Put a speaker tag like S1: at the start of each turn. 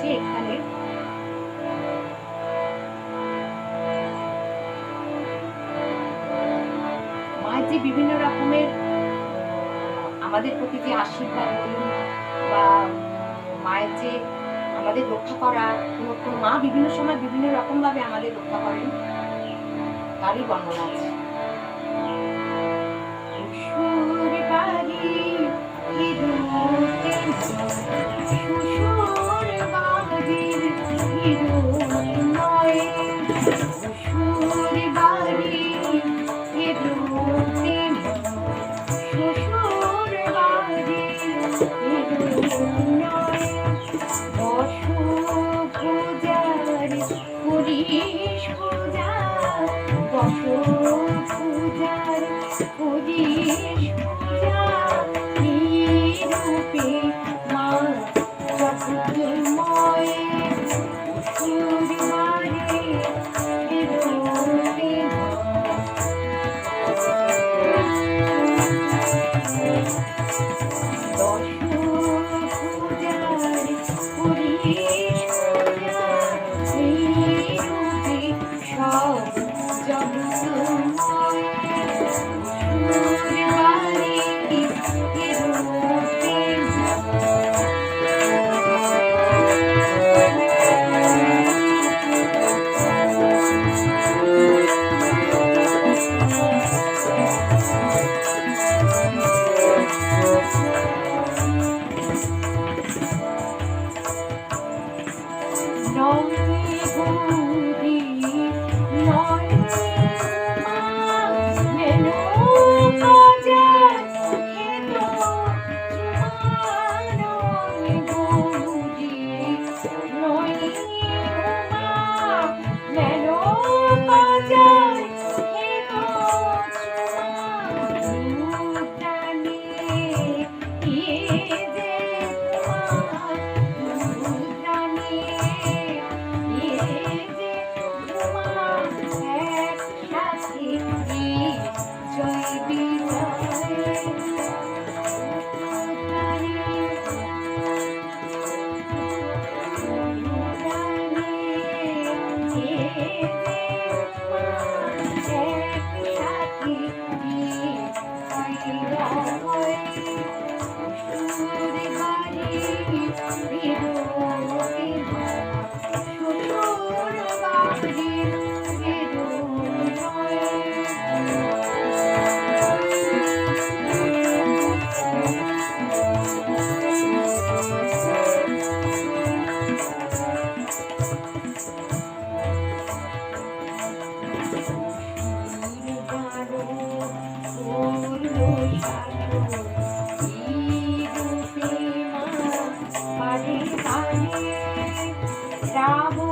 S1: এখানে। মায়ের যে বিভিন্ন রকমের আমাদের প্রতি যে আশীর্বাদ বলুন বা মায়ের যে আমাদের রক্ষা করা মা বিভিন্ন সময় বিভিন্ন রকম ভাবে আমাদের রক্ষা করেন। তারই বর্ণনা আছে। করিস পূজা বসু পূজার করিস পূজা। নিরূপে মা জগৎময় সুর মারে जाने obrigado.